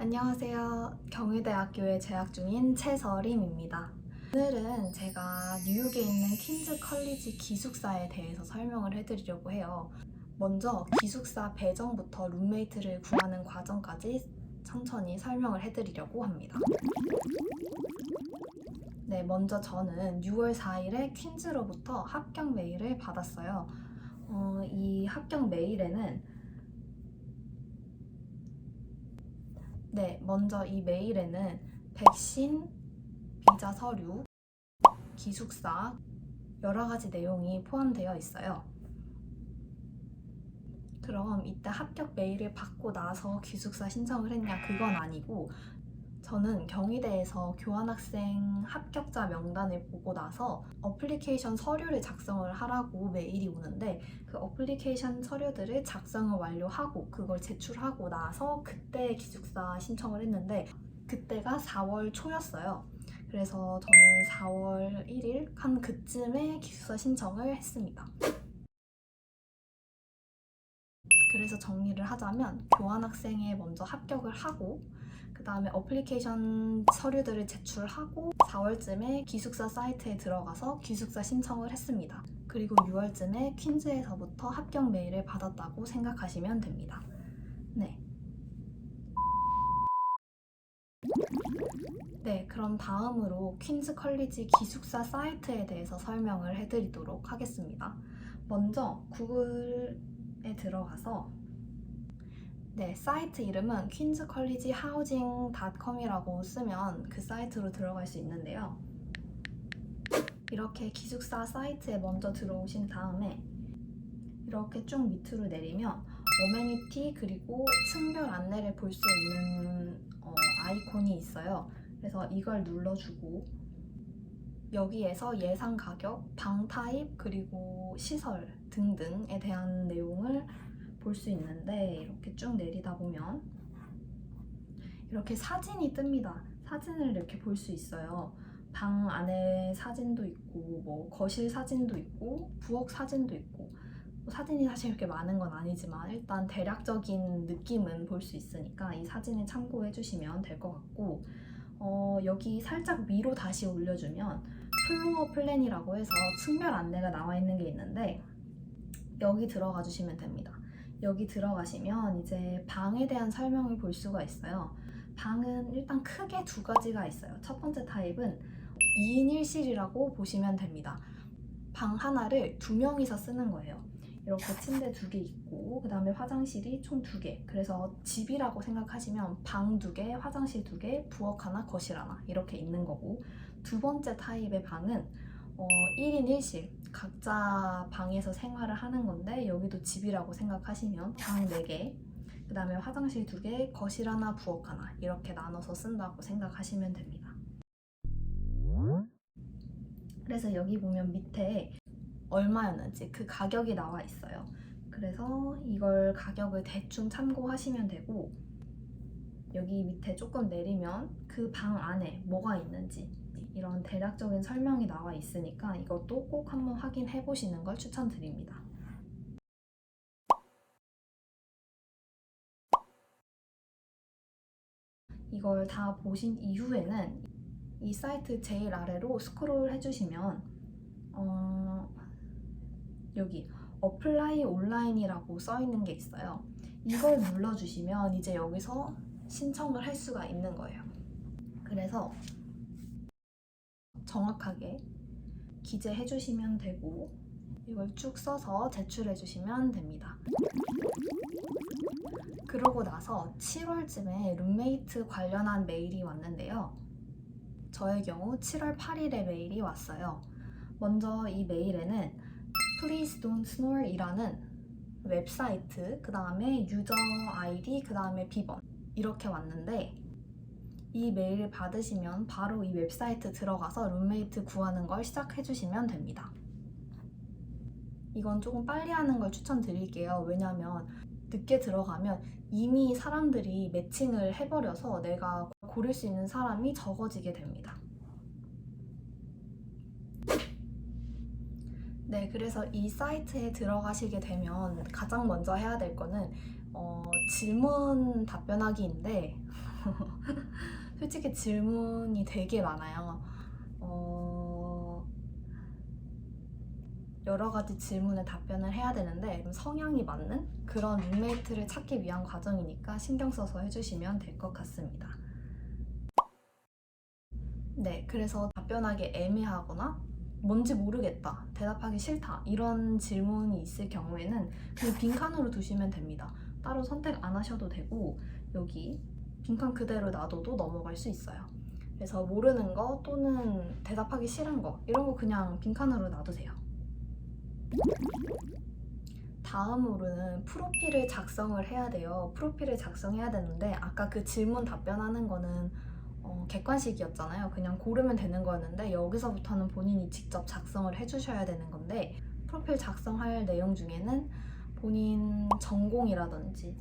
안녕하세요. 경희대학교에 재학 중인 최서림입니다. 오늘은 제가 뉴욕에 있는 퀸즈 컬리지 기숙사에 대해서 설명을 해드리려고 해요. 먼저 기숙사 배정부터 룸메이트를 구하는 과정까지 천천히 설명을 해드리려고 합니다. 네, 먼저 저는 6월 4일에 퀸즈로부터 합격 메일을 받았어요. 어, 이 합격 메일에는 네, 먼저 이 메일에는 백신, 비자 서류, 기숙사, 여러 가지 내용이 포함되어 있어요. 그럼 이때 합격 메일을 받고 나서 기숙사 신청을 했냐? 그건 아니고, 저는 경희대에서 교환학생 합격자 명단을 보고 나서 어플리케이션 서류를 작성을 하라고 메일이 오는데 그 어플리케이션 서류들을 작성을 완료하고 그걸 제출하고 나서 그때 기숙사 신청을 했는데 그때가 4월 초였어요. 그래서 저는 4월 1일 한 그쯤에 기숙사 신청을 했습니다. 그래서 정리를 하자면 교환학생에 먼저 합격을 하고 그 다음에 어플리케이션 서류들을 제출하고 4월쯤에 기숙사 사이트에 들어가서 기숙사 신청을 했습니다. 그리고 6월쯤에 퀸즈에서부터 합격 메일을 받았다고 생각하시면 됩니다. 네. 네, 그럼 다음으로 퀸즈 컬리지 기숙사 사이트에 대해서 설명을 해드리도록 하겠습니다. 먼저 구글에 들어가서 네, 사이트 이름은 퀸즈 컬리지 하우징닷컴이라고 쓰면 그 사이트로 들어갈 수 있는데요. 이렇게 기숙사 사이트에 먼저 들어오신 다음에 이렇게 쭉 밑으로 내리면 어메니티 그리고 층별 안내를 볼 수 있는 어, 아이콘이 있어요. 그래서 이걸 눌러주고 여기에서 예상 가격, 방 타입 그리고 시설 등등에 대한 내용을 볼 수 있는데 이렇게 쭉 내리다 보면 이렇게 사진이 뜹니다. 사진을 이렇게 볼 수 있어요. 방 안에 사진도 있고 뭐 거실 사진도 있고 부엌 사진도 있고 뭐 사진이 사실 이렇게 많은 건 아니지만 일단 대략적인 느낌은 볼 수 있으니까 이 사진을 참고해 주시면 될 것 같고 어, 여기 살짝 위로 다시 올려주면 플로어 플랜이라고 해서 측면 안내가 나와 있는 게 있는데 여기 들어가 주시면 됩니다. 여기 들어가시면 이제 방에 대한 설명을 볼 수가 있어요. 방은 일단 크게 두 가지가 있어요. 첫 번째 타입은 2인 1실이라고 보시면 됩니다. 방 하나를 두 명이서 쓰는 거예요. 이렇게 침대 두 개 있고, 그 다음에 화장실이 총 두 개. 그래서 집이라고 생각하시면 방 두 개, 화장실 두 개, 부엌 하나, 거실 하나. 이렇게 있는 거고, 두 번째 타입의 방은 어, 1인 1실. 각자 방에서 생활을 하는 건데, 여기도 집이라고 생각하시면 방 4개, 그 다음에 화장실 두 개, 거실 하나, 부엌 하나. 이렇게 나눠서 쓴다고 생각하시면 됩니다. 그래서 여기 보면 밑에 얼마였는지 그 가격이 나와 있어요. 그래서 이걸 가격을 대충 참고하시면 되고 여기 밑에 조금 내리면 그 방 안에 뭐가 있는지 이런 대략적인 설명이 나와 있으니까 이것도 꼭 한번 확인해 보시는 걸 추천드립니다. 이걸 다 보신 이후에는 이 사이트 제일 아래로 스크롤 해주시면 어, 여기 어플라이 온라인이라고 써 있는 게 있어요. 이걸 눌러주시면 이제 여기서 신청을 할 수가 있는 거예요. 그래서 정확하게 기재해 주시면 되고 이걸 쭉 써서 제출해 주시면 됩니다. 그러고 나서 7월쯤에 룸메이트 관련한 메일이 왔는데요. 저의 경우 7월 8일에 메일이 왔어요. 먼저 이 메일에는 Please Don't Snore 이라는 웹사이트, 그 다음에 유저 아이디, 그 다음에 비번 이렇게 왔는데 이 메일을 받으시면 바로 이 웹사이트 들어가서 룸메이트 구하는 걸 시작해 주시면 됩니다. 이건 조금 빨리 하는 걸 추천드릴게요. 왜냐면 늦게 들어가면 이미 사람들이 매칭을 해버려서 내가 고를 수 있는 사람이 적어지게 됩니다. 네, 그래서 이 사이트에 들어가시게 되면 가장 먼저 해야 될 거는 어, 질문 답변하기인데 솔직히 질문이 되게 많아요. 어, 여러 가지 질문에 답변을 해야 되는데 좀 성향이 맞는 그런 룸메이트를 찾기 위한 과정이니까 신경 써서 해주시면 될 것 같습니다. 네, 그래서 답변하기 애매하거나 뭔지 모르겠다, 대답하기 싫다 이런 질문이 있을 경우에는 그냥 빈칸으로 두시면 됩니다. 따로 선택 안 하셔도 되고 여기 빈칸 그대로 놔둬도 넘어갈 수 있어요. 그래서 모르는 거 또는 대답하기 싫은 거 이런 거 그냥 빈칸으로 놔두세요. 다음으로는 프로필을 작성을 해야 돼요. 프로필을 작성해야 되는데 아까 그 질문 답변하는 거는 어, 객관식이었잖아요. 그냥 고르면 되는 거였는데 여기서부터는 본인이 직접 작성을 해주셔야 되는 건데 프로필 작성할 내용 중에는 본인 전공이라든지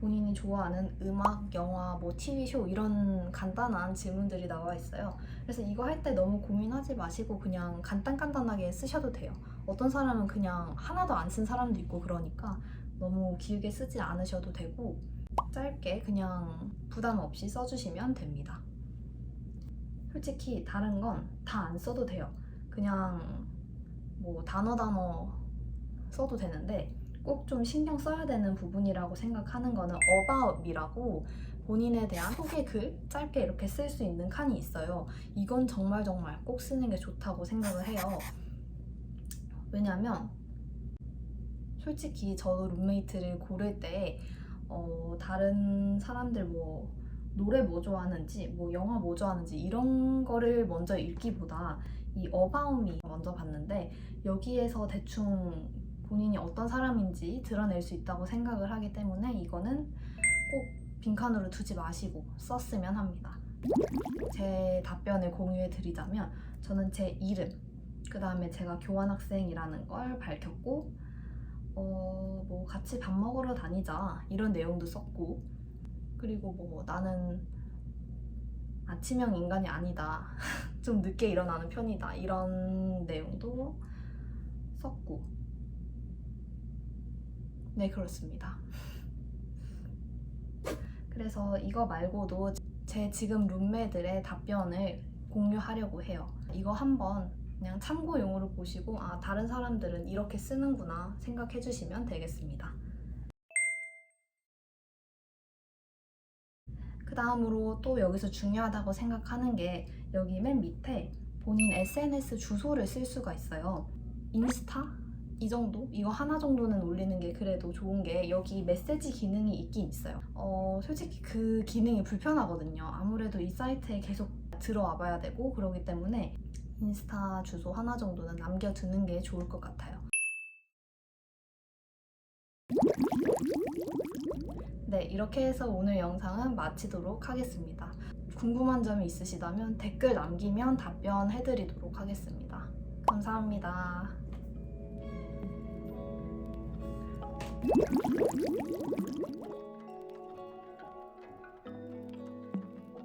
본인이 좋아하는 음악, 영화, 뭐 TV쇼 이런 간단한 질문들이 나와 있어요. 그래서 이거 할 때 너무 고민하지 마시고 그냥 간단간단하게 쓰셔도 돼요. 어떤 사람은 그냥 하나도 안 쓴 사람도 있고 그러니까 너무 길게 쓰지 않으셔도 되고 짧게 그냥 부담 없이 써주시면 됩니다. 솔직히 다른 건 다 안 써도 돼요. 그냥 뭐 단어 단어 써도 되는데 꼭 좀 신경 써야 되는 부분이라고 생각하는 거는 about이라고 본인에 대한 소개 글 짧게 이렇게 쓸 수 있는 칸이 있어요. 이건 정말 정말 꼭 쓰는 게 좋다고 생각을 해요. 왜냐면 솔직히 저도 룸메이트를 고를 때 어, 다른 사람들 뭐 노래 뭐 좋아하는지 뭐 영화 뭐 좋아하는지 이런 거를 먼저 읽기보다 이 어바움이 먼저 봤는데 여기에서 대충 본인이 어떤 사람인지 드러낼 수 있다고 생각을 하기 때문에 이거는 꼭 빈칸으로 두지 마시고 썼으면 합니다. 제 답변을 공유해 드리자면 저는 제 이름, 그 다음에 제가 교환학생이라는 걸 밝혔고, 어, 뭐 같이 밥 먹으러 다니자 이런 내용도 썼고, 그리고 뭐 나는 아침형 인간이 아니다. 좀 늦게 일어나는 편이다. 이런 내용도 썼고. 네, 그렇습니다. 그래서 이거 말고도 제 지금 룸메들의 답변을 공유하려고 해요. 이거 한번 그냥 참고용으로 보시고, 아, 다른 사람들은 이렇게 쓰는구나 생각해 주시면 되겠습니다. 그 다음으로 또 여기서 중요하다고 생각하는 게 여기 맨 밑에 본인 SNS 주소를 쓸 수가 있어요. 인스타? 이 정도? 이거 하나 정도는 올리는 게 그래도 좋은 게 여기 메시지 기능이 있긴 있어요. 어, 솔직히 그 기능이 불편하거든요. 아무래도 이 사이트에 계속 들어와 봐야 되고 그러기 때문에 인스타 주소 하나 정도는 남겨두는 게 좋을 것 같아요. 네, 이렇게 해서 오늘 영상은 마치도록 하겠습니다. 궁금한 점이 있으시다면 댓글 남기면 답변해드리도록 하겠습니다. 감사합니다. Thank you.